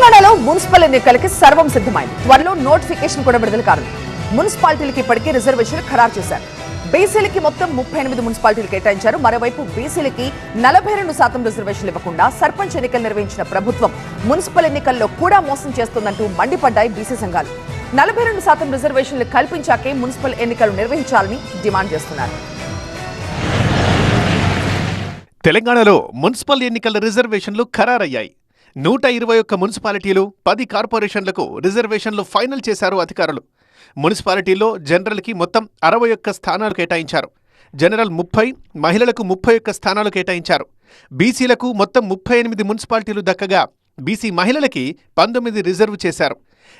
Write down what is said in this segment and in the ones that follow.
తెలంగాణలో మున్సిపల్ ఎన్నికలకి సర్వం సిద్ధమైంది. త్వరలో నోటిఫికేషన్ కూడా విడుదల కానుంది. మున్సిపాలిటీలకి ఇప్పటికే రిజర్వేషన్ ఖరారు చేశారు. బీసీలకి మొత్తం ముప్పై ఎనిమిది మున్సిపాలిటీలు కేటాయించారు. మరోవైపు బీసీలకి నలభై రెండు శాతం రిజర్వేషన్లు ఇవ్వకుండా సర్పంచ్ ఎన్నికలు నిర్వహించిన ప్రభుత్వం మున్సిపల్ ఎన్నికల్లో కూడా మోసం చేస్తుందంటూ మండిపడ్డాయి బీసీ సంఘాలు. నలభై రెండు శాతం రిజర్వేషన్లు కల్పించాకే మున్సిపల్ ఎన్నికలు నిర్వహించాలని డిమాండ్ చేస్తున్నారు. తెలంగాణలో మున్సిపల్ ఎన్నికల రిజర్వేషన్లు ఖరారయ్యాయి. నూట ఇరవై ఒక్క మున్సిపాలిటీలు పది కార్పొరేషన్లకు రిజర్వేషన్లు ఫైనల్ చేశారు అధికారులు. మున్సిపాలిటీల్లో జనరల్కి మొత్తం అరవై ఒక్క స్థానాలు కేటాయించారు. జనరల్ ముప్పై మహిళలకు ముప్పై ఒక్క స్థానాలు కేటాయించారు. బీసీలకు మొత్తం ముప్పై ఎనిమిది మున్సిపాలిటీలు దక్కగా బీసీ మహిళలకి పంతొమ్మిది రిజర్వ్ చేశారు.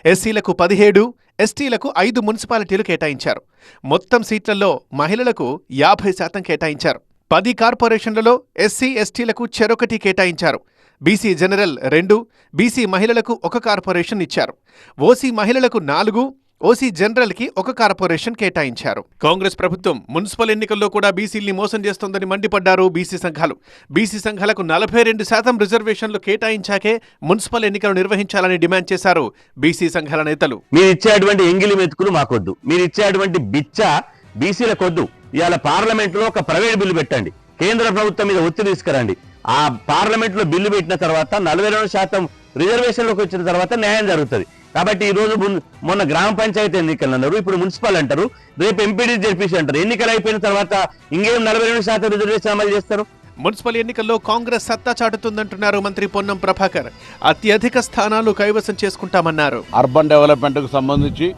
ఎస్సీలకు పదిహేడు ఎస్టీలకు ఐదు మున్సిపాలిటీలు కేటాయించారు. మొత్తం సీట్లలో మహిళలకు యాభై శాతం కేటాయించారు. పది కార్పొరేషన్లలో ఎస్సీ ఎస్టీలకు చెరొకటి కేటాయించారు. బీసీ జనరల్ రెండు బీసీ మహిళలకు ఒక కార్పొరేషన్ ఇచ్చారు. ఓసీ మహిళలకు నాలుగు ఓసీ జనరల్కి ఒక కార్పొరేషన్ కేటాయించారు. కాంగ్రెస్ ప్రభుత్వం మున్సిపల్ ఎన్నికల్లో కూడా బీసీల్ని మోసం చేస్తోందని మండిపడ్డారు బీసీ సంఘాలు. బీసీ సంఘాలకు నలభై రెండు శాతం రిజర్వేషన్లు కేటాయించాకే మున్సిపల్ ఎన్నికలు నిర్వహించాలని డిమాండ్ చేశారు బీసీ సంఘాల నేతలు. మీరు ఇచ్చేటువంటి ఎంగిలి మెతుకులు మాకొద్దు. మీరు ఇచ్చేటువంటి బిచ్చ బీసీలకొద్దు. ఇవాళ పార్లమెంట్లో ఒక ప్రైవేట్ బిల్లు పెట్టండి. కేంద్ర ప్రభుత్వం మీద ఒత్తిడి తీసుకురండి. ఆ పార్లమెంట్లో బిల్లు పెట్టిన తర్వాత నలభై రెండు శాతం రిజర్వేషన్లోకి వచ్చిన తర్వాత న్యాయం జరుగుతుంది. కాబట్టి ఈ రోజు మున్- మొన్న గ్రామ పంచాయతీ ఎన్నికలు అన్నారు. ఇప్పుడు మున్సిపల్ అంటారు. రేపు ఎంపీడీ జెడ్పీసీ అంటారు. ఎన్నికలు అయిపోయిన తర్వాత ఇంకేం నలభై రెండు శాతం రిజర్వేషన్ అమలు చేస్తారు? మున్సిపల్ ఎన్నికల్లో కాంగ్రెస్ సత్తా చాటుతుందంటున్నారు మంత్రి పొన్నం ప్రభాకర్. అత్యధిక స్థానాలు కైవసం చేసుకుంటామన్నారు. అర్బన్ డెవలప్మెంట్కు సంబంధించి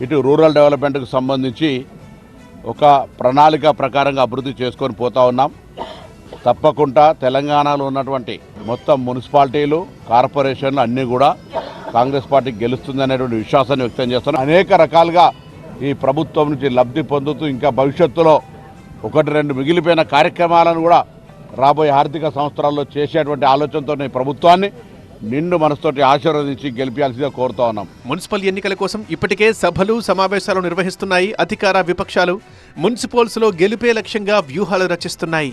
ఇటు రూరల్ డెవలప్మెంట్కు సంబంధించి ఒక ప్రణాళిక ప్రకారంగా అభివృద్ధి చేసుకొని పోతా ఉన్నాం. తప్పకుండా తెలంగాణలో ఉన్నటువంటి మొత్తం మున్సిపాలిటీలు కార్పొరేషన్లు అన్నీ కూడా కాంగ్రెస్ పార్టీ గెలుస్తుందనేటువంటి విశ్వాసాన్ని వ్యక్తం చేస్తున్నాం అనేక రకాలుగా ఈ ప్రభుత్వం నుంచి లబ్ధి పొందుతూ ఇంకా భవిష్యత్తులో ఒకటి రెండు మిగిలిపోయిన కార్యక్రమాలను కూడా రాబోయే ఆర్థిక సంవత్సరాల్లో చేసేటువంటి ఆలోచనతో ప్రభుత్వాన్ని నిండు మనసుతోటి ఆశీర్వదించి గెలిపించాల్సిందిగా కోరుతా ఉన్నాం. మున్సిపల్ ఎన్నికల కోసం ఇప్పటికే సభలు సమావేశాలు నిర్వహిస్తున్నాయి అధికార విపక్షాలు. మున్సిపల్స్లో గెలిపే లక్ష్యంగా వ్యూహాలు రచిస్తున్నాయి.